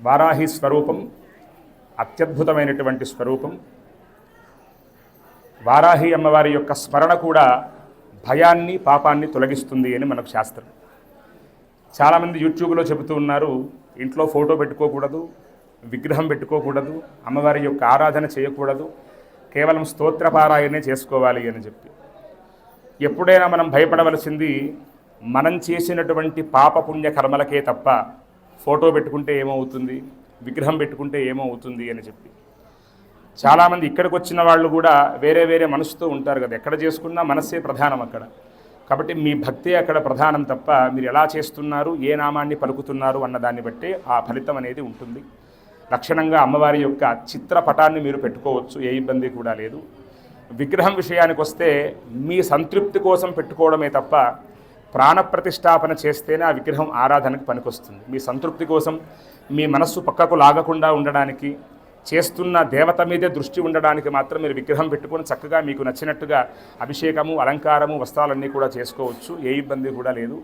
వారాహి స్వరూపం అత్యద్భుతమైనటువంటి స్వరూపం. వారాహి అమ్మవారి యొక్క స్మరణ కూడా భయాన్ని పాపాన్ని తొలగిస్తుంది అని మనకు శాస్త్రం. చాలామంది యూట్యూబ్లో చెబుతూ ఉన్నారు ఇంట్లో ఫోటో పెట్టుకోకూడదు విగ్రహం పెట్టుకోకూడదు అమ్మవారి యొక్క ఆరాధన చేయకూడదు కేవలం స్తోత్రపారాయణే చేసుకోవాలి అని చెప్పి. ఎప్పుడైనా మనం భయపడవలసింది మనం చేసినటువంటి పాపపుణ్య కర్మలకే తప్ప ఫోటో పెట్టుకుంటే ఏమవుతుంది? విగ్రహం పెట్టుకుంటే ఏమవుతుంది అని చెప్పి. చాలామంది ఇక్కడికి వచ్చిన వాళ్ళు కూడా వేరే వేరే మనసుతో ఉంటారు కదా. ఎక్కడ చేసుకున్నా మనస్సే ప్రధానం అక్కడ. కాబట్టి మీ భక్తి అక్కడ ప్రధానం తప్ప మీరు ఎలా చేస్తున్నారు ఏ నామాన్ని పలుకుతున్నారు అన్న దాన్ని బట్టి ఆ ఫలితం అనేది ఉంటుంది. లక్షణంగా అమ్మవారి యొక్క చిత్రపటాన్ని మీరు పెట్టుకోవచ్చు ఏ ఇబ్బంది కూడా లేదు. విగ్రహం విషయానికి వస్తే మీ సంతృప్తి కోసం పెట్టుకోవడమే తప్ప ప్రాణప్రతిష్టాపన చేస్తేనే ఆ విగ్రహం ఆరాధనకు పనికొస్తుంది. మీ సంతృప్తి కోసం మీ మనస్సు పక్కకు లాగకుండా ఉండడానికి చేస్తున్న దేవత మీదే దృష్టి ఉండడానికి మాత్రం మీరు విగ్రహం పెట్టుకొని చక్కగా మీకు నచ్చినట్టుగా అభిషేకము అలంకారము వస్త్రాలన్నీ కూడా చేసుకోవచ్చు. ఏ ఇబ్బంది కూడా లేదు.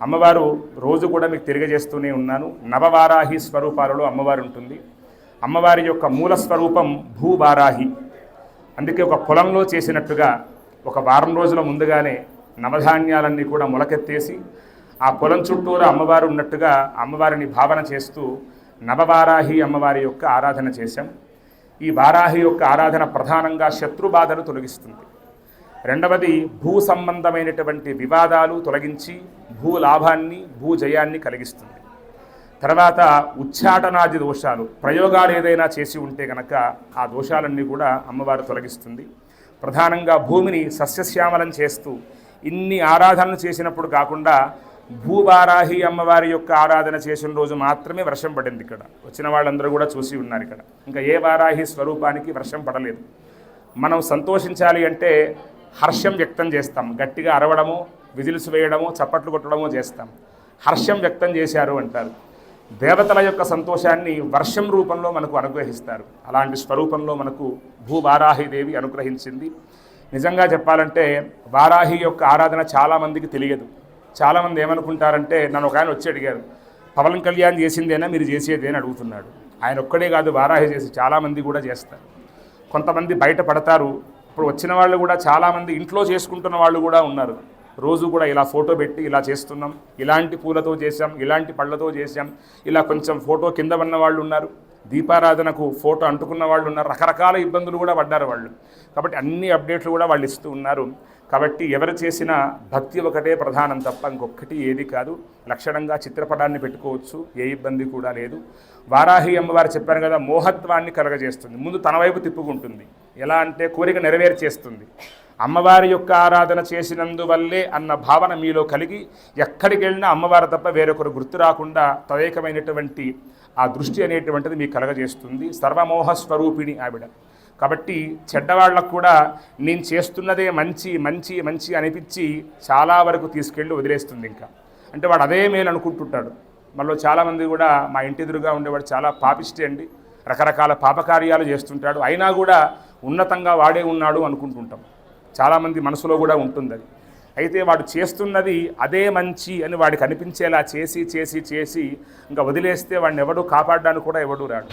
అమ్మవారు రోజు కూడా మీకు తిరిగజేస్తూనే ఉన్నాను. నవవారాహి స్వరూపాలలో అమ్మవారు ఉంటుంది. అమ్మవారి యొక్క మూల స్వరూపం భూవారాహి. అందుకే ఒక పొలంలో చేసినట్టుగా ఒక వారం రోజుల ముందుగానే నవధాన్యాలన్నీ కూడా మొలకెత్తేసి ఆ పొలం చుట్టూరా అమ్మవారు ఉన్నట్టుగా అమ్మవారిని భావన చేస్తూ నవవారాహి అమ్మవారి యొక్క ఆరాధన చేశాం. ఈ వారాహి యొక్క ఆరాధన ప్రధానంగా శత్రుబాధను తొలగిస్తుంది. రెండవది భూ సంబంధమైనటువంటి వివాదాలు తొలగించి భూ లాభాన్ని భూ జయాన్ని కలిగిస్తుంది. తర్వాత ఉచ్చాటనాది దోషాలు ప్రయోగాలు ఏదైనా చేసి ఉంటే కనుక ఆ దోషాలన్నీ కూడా అమ్మవారు తొలగిస్తుంది. ప్రధానంగా భూమిని సస్యశ్యామలం చేస్తూ ఇన్ని ఆరాధనలు చేసినప్పుడు కాకుండా భూవారాహి అమ్మవారి యొక్క ఆరాధన చేసిన రోజు మాత్రమే వర్షం పడింది ఇక్కడ. వచ్చిన వాళ్ళందరూ కూడా చూసి ఉన్నారు ఇక్కడ. ఇంకా ఏ వారాహి స్వరూపానికి వర్షం పడలేదు. మనం సంతోషించాలి అంటే హర్షం వ్యక్తం చేస్తాం. గట్టిగా అరవడము విజిల్స్ వేయడము చప్పట్లు కొట్టడము చేస్తాం. హర్షం వ్యక్తం చేశారు అంటారు. దేవతల యొక్క సంతోషాన్ని వర్షం రూపంలో మనకు అనుగ్రహిస్తారు. అలాంటి స్వరూపంలో మనకు భూవారాహిదేవి అనుగ్రహించింది. నిజంగా చెప్పాలంటే వారాహి యొక్క ఆరాధన చాలామందికి తెలియదు. చాలామంది ఏమనుకుంటారంటే నన్ను ఒక ఆయన వచ్చి అడిగారు పవన్ కళ్యాణ్ చేసిందేనా? మీరు చేసేది? అని అడుగుతున్నాడు. ఆయన ఒక్కడే కాదు వారాహి చేసి చాలామంది కూడా చేస్తారు. కొంతమంది బయట పడతారు. ఇప్పుడు వచ్చిన వాళ్ళు కూడా చాలామంది ఇంట్లో చేసుకుంటున్న వాళ్ళు కూడా ఉన్నారు. రోజు కూడా ఇలా ఫోటో పెట్టి ఇలా చేస్తున్నాం. ఇలాంటి పూలతో చేసాం ఇలాంటి పళ్ళతో చేసాం ఇలా కొంచెం ఫోటో కింద ఉన్న వాళ్ళు ఉన్నారు. దీపారాధనకు ఫోటో అంటుకున్న వాళ్ళు ఉన్నారు రకరకాల ఇబ్బందులు కూడా పడ్డారు వాళ్ళు. కాబట్టి అన్ని అప్డేట్లు కూడా వాళ్ళు ఇస్తూ ఉన్నారు. కాబట్టి ఎవరు చేసిన భక్తి ఒకటే ప్రధానం తప్ప ఇంకొకటి ఏది కాదు. లక్షణంగా చిత్రపటాన్ని పెట్టుకోవచ్చు. ఏ ఇబ్బంది కూడా లేదు. వారాహి అమ్మవారు చెప్పారు కదా మోహత్వాన్ని కలగజేస్తుంది. ముందు తన వైపు తిప్పుకుంటుంది. ఎలా అంటే కోరిక నెరవేర్చేస్తుంది. అమ్మవారి యొక్క ఆరాధన చేసినందువల్లే అన్న భావన మీలో కలిగి ఎక్కడికి వెళ్ళినా అమ్మవారు తప్ప వేరొకరు గుర్తు రాకుండా తదేకమైనటువంటి ఆ దృష్టి అనేటువంటిది మీకు కలగజేస్తుంది. సర్వమోహ స్వరూపిణి ఆవిడ. కాబట్టి చెడ్డవాళ్ళకు కూడా నేను చేస్తున్నదే మంచి మంచి మంచి అనిపించి చాలా వరకు తీసుకెళ్ళి వదిలేస్తుంది ఇంకా. అంటే వాడు అదే మేలు అనుకుంటుంటాడు. మళ్ళీ చాలామంది కూడా మా ఇంటి ఎదురుగా ఉండేవాడు చాలా పాపిష్టి అండి. రకరకాల పాపకార్యాలు చేస్తుంటాడు. అయినా కూడా ఉన్నతంగా వాడే ఉన్నాడు అనుకుంటుంటాం. చాలామంది మనసులో కూడా ఉంటుంది అది. అయితే వాడు చేస్తున్నది అదే మంచి అని వాడికి అనిపించేలా చేసి చేసి చేసి ఇంకా వదిలేస్తే వాడిని ఎవడు కాపాడడానికి కూడా ఎవడు రాడు.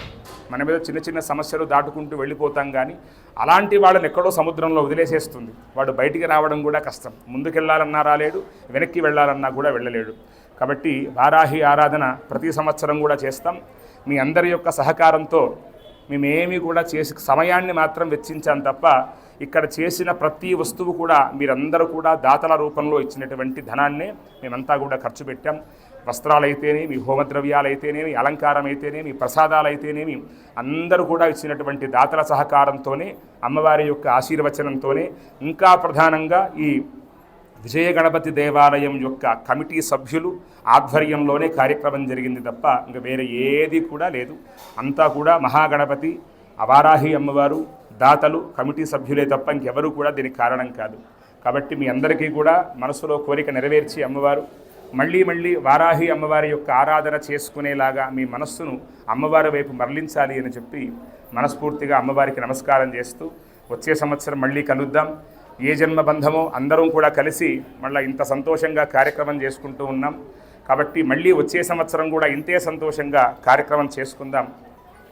మన మీద చిన్న చిన్న సమస్యలు దాటుకుంటూ వెళ్ళిపోతాం కానీ అలాంటి వాళ్ళని ఎక్కడో సముద్రంలో వదిలేసేస్తుంది. వాడు బయటికి రావడం కూడా కష్టం. ముందుకెళ్ళాలన్నా రాలేడు వెనక్కి వెళ్ళాలన్నా కూడా వెళ్ళలేడు. కాబట్టి వారాహి ఆరాధన ప్రతి సంవత్సరం కూడా చేస్తాం. మీ అందరి యొక్క సహకారంతో మేమేమీ కూడా చేసి సమయాన్ని మాత్రం వెచ్చించాం తప్ప ఇక్కడ చేసిన ప్రతి వస్తువు కూడా మీరందరూ కూడా దాతల రూపంలో ఇచ్చినటువంటి ధనాన్నే మేమంతా కూడా ఖర్చు పెట్టాం. వస్త్రాలైతేనేమి హోమద్రవ్యాలైతేనేమి అలంకారం అయితేనేమి ప్రసాదాలైతేనేమి అందరూ కూడా ఇచ్చినటువంటి దాతల సహకారంతోనే అమ్మవారి యొక్క ఆశీర్వచనంతోనే ఇంకా ప్రధానంగా ఈ విజయ గణపతి దేవాలయం యొక్క కమిటీ సభ్యులు ఆధ్వర్యంలోనే కార్యక్రమం జరిగింది తప్ప ఇంకా వేరే ఏది కూడా లేదు. అంతా కూడా మహాగణపతి అవారాహి అమ్మవారు దాతలు కమిటీ సభ్యులే తప్ప ఇంకెవరూ కూడా దీనికి కారణం కాదు. కాబట్టి మీ అందరికీ కూడా మనసులో కోరిక నెరవేర్చి అమ్మవారు మళ్ళీ మళ్ళీ వారాహి అమ్మవారి యొక్క ఆరాధన చేసుకునేలాగా మీ మనస్సును అమ్మవారి వైపు మరలించాలి అని చెప్పి మనస్ఫూర్తిగా అమ్మవారికి నమస్కారం చేస్తూ వచ్చే సంవత్సరం మళ్ళీ కలుద్దాం. ఏ జన్మ బంధమో అందరం కూడా కలిసి మళ్ళీ ఇంత సంతోషంగా కార్యక్రమం చేసుకుంటూ ఉన్నాం. కాబట్టి మళ్ళీ వచ్చే సంవత్సరం కూడా ఇంతే సంతోషంగా కార్యక్రమం చేసుకుందాం.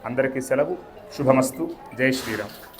అందరికీ సెలవు. శుభమస్తు. జై శ్రీరామ్.